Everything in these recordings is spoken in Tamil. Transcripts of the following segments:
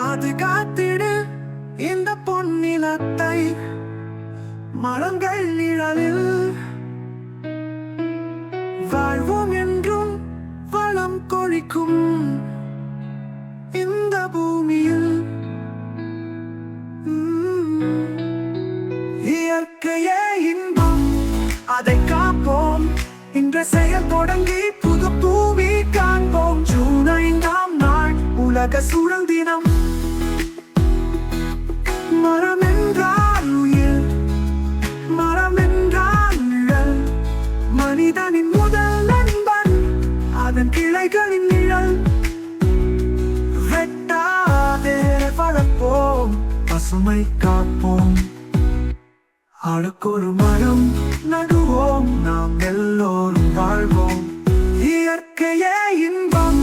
பாதுகாத்திடு இந்த பொன்னிலத்தை மரங்கள் நிழலில். வாழ்வோம் என்றும் வளம் கொழிக்கும் இந்த பூமியில். இயற்கையே இன்பம் அதை காப்போம். இன்று செயல் தொடங்கி புது பூமி காண்போம். ஜூன் ஐந்தாம் நாள் உலக சூழல் பசுமை காப்போம். அழுக்கொரு மரம் நடுவோம். நாம் எல்லோரும் வாழ்வோம். இயற்கையே இன்பம்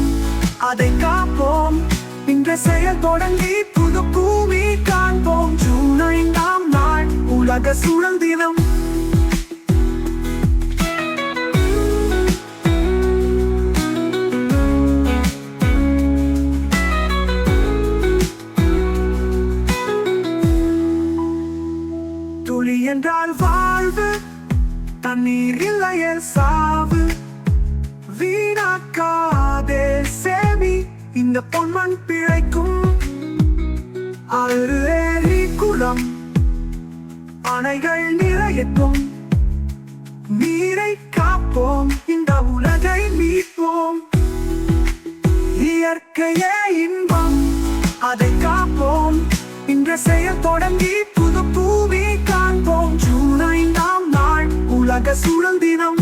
அதை காப்போம். இன்று செயல் தொடங்கி புது பூமி காண்போம். ஜூன் ஐந்தாம் நாள் உலக சூழல் தினம். தண்ணீர் இல்லைய சாவு. வீணாக்காதே சேமி இந்த பொன்மண் பிழைக்கும். ஆறு குளம் அணைகள் நிறையட்டும். நீரை காப்போம் இந்த உலகை மீட்போம். இயற்கையே இன்பம் அதை காப்போம். இன்று செயல் தொடங்கி சூழல் தினம்.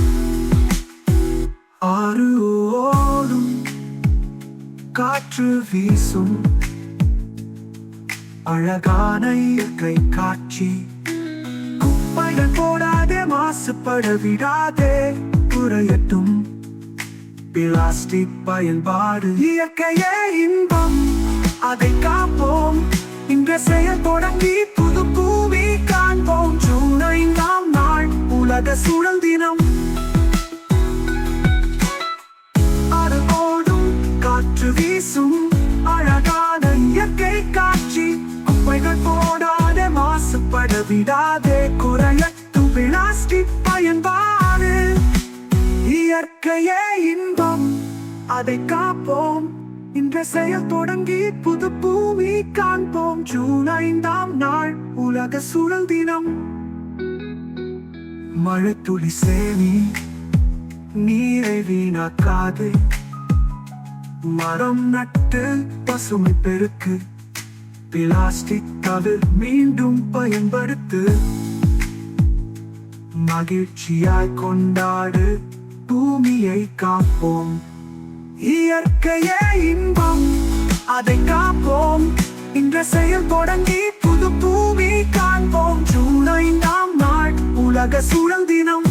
ஆறு ஓடும். காற்று வீசும். அழகான இயற்கை காட்சி. குப்பைகள் போடாதே மாசுபட விடாதே. குறையட்டும். பிளாஸ்டிக் பயன்பாடு. இயற்கையே இன்பம். அதை காப்போம். இன்ற செயல் தொடங்கி உலக சூழல் தினம். அது ஓடும் காற்று வீசும் அழகான இயற்கை காட்சி. குப்பைகள் போடாத மாசுபட விடாதே குறையட்டும் பிளாஸ்டிக் பயன்பாடு. இயற்கையே இன்பம் அதை காப்போம். இன்ற செயல் தொடங்கி புது பூமி காண்போம். ஜூன் ஐந்தாம் நாள் உலக சூழல் தினம். மழைத்துளி சேவி சேமி நீரை வீணாக்காது மரம் நட்டு பசுமை பெருக்கு பிளாஸ்டிக் தவிர மீண்டும் பயன்படுத்து. மகிழ்ச்சியாய் கொண்டாடு பூமியை காப்போம். இயற்கையே இன்பம் அதை காப்போம். இன்ற செயல் தொடங்கி புது பூமி காண்போம். சூழல் தினம்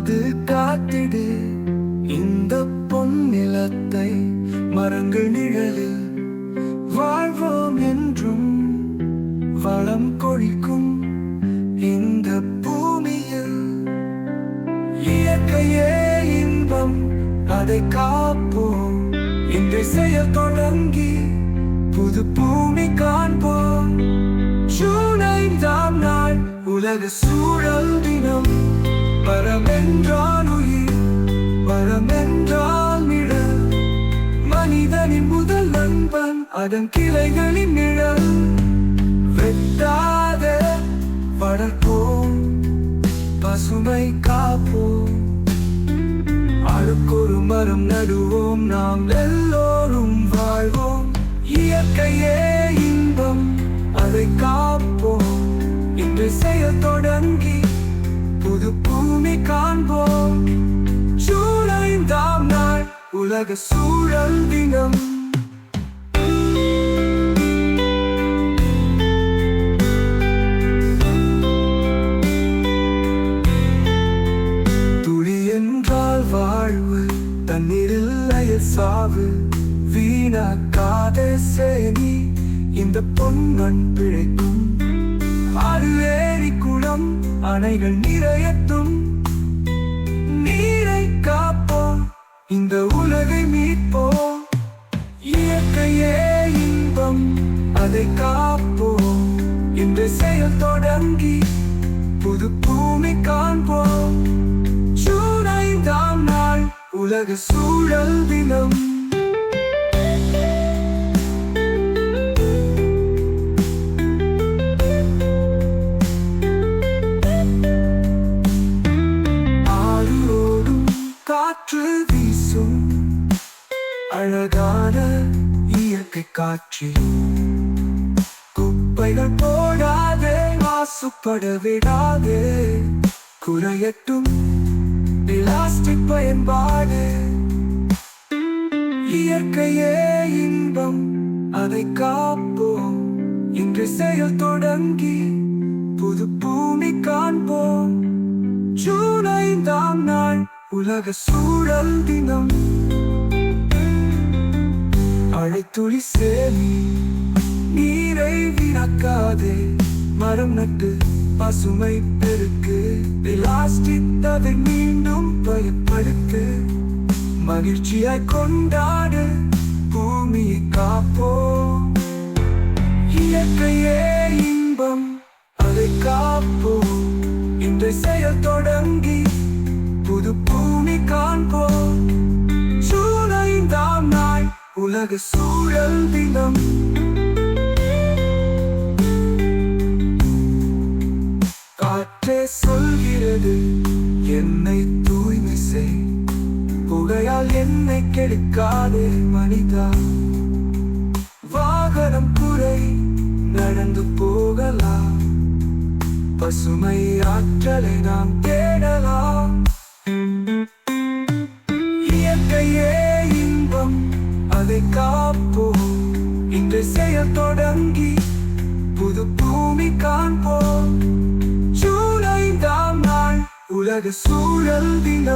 அது காத்திடு. இந்த பொன்னிலத்தை மரங்கள் நிழலில் வாழ்வோம் என்றும் வளம் கொழிக்கும் இந்த பூமியில். இயற்கையே இன்பம் அதை காப்போம். இன்று செயல் தொடங்கி புது பூமி காண்போம். ஜூன் ஐந்தாம் நாள் உலக சூழல் தினம். பரமென்றால் உயிர் பரமென்றால் நிழல். மனிதனின் முதல் நண்பன் அதன் கிளைகளின் நிழல். வெட்டாத வளர்ப்போம் பசுமை காப்போம். அழுக்கொரு மரம் நடுவோம் நாம் எல்லோரும் வாழ்வோம். இயற்கையே இன்பம் அதை காப்போம். இன்று செயல் தொடங்கி புது பூமி காண்போம் ஜூலைந்தாம் நாள் உலக சூழல் தினம். வாழ்வு தண்ணீரில்லைய சாவு. வீணாக்காத சேனி இந்த பொன்னன் பிழைக்கும். அதுவே அணைகள் நிறையத்தும் நீரை காப்போம் இந்த உலகை மீட்போம் இயற்கையே இன்பம் அதை காப்போம் இந்த செயல் தொடங்கி புது பூமி காண்போம். ஜூன் ஐந்தாம் நாள் உலக சூழல் தினம். காற்று வீசும் அழகான இயற்கை காட்சி குப்பைகள் போடாதே மாசுபட விடாதே. குறையட்டும் பிளாஸ்டிக் பயன்பாடு. இயற்கையே இன்பம் அதை காப்போம். இன்று செயல் தொடங்கி புது பூமி காண்போம். ஜூன் ஐந்தாம் நாள் உலக சூழல் தினம். அழைத்துளி சேமி நீரை வீணாக்காதே மரம் நட்டு பசுமை பெருக்கு. பிளாஸ்டிக் அதை மீண்டும் பயப்படுத்து மகிழ்ச்சியாய் கொண்டாடு பூமியை காப்போ. இயற்கையே இன்பம் அதை காப்போ. இன்றை செயல் தொடங்கி புது பூமி காண்போம். ஜூன் ஐந்தாம் நாள் உலக சூழல் தினம். காற்றே சொல்கிறது என்னை தூய்மை செய். புகையால் என்னை கெடுக்காதே மனிதா. வாகனம் குறை நடந்து போகலாம். பசுமை ஆற்றலை நாம் தேடலாம். அதை காப்போம் இன்று செயல் தொடங்கி புது பூமி காண்போம். ஜூலை தாம் நாள் உலக சூழல் தினம்.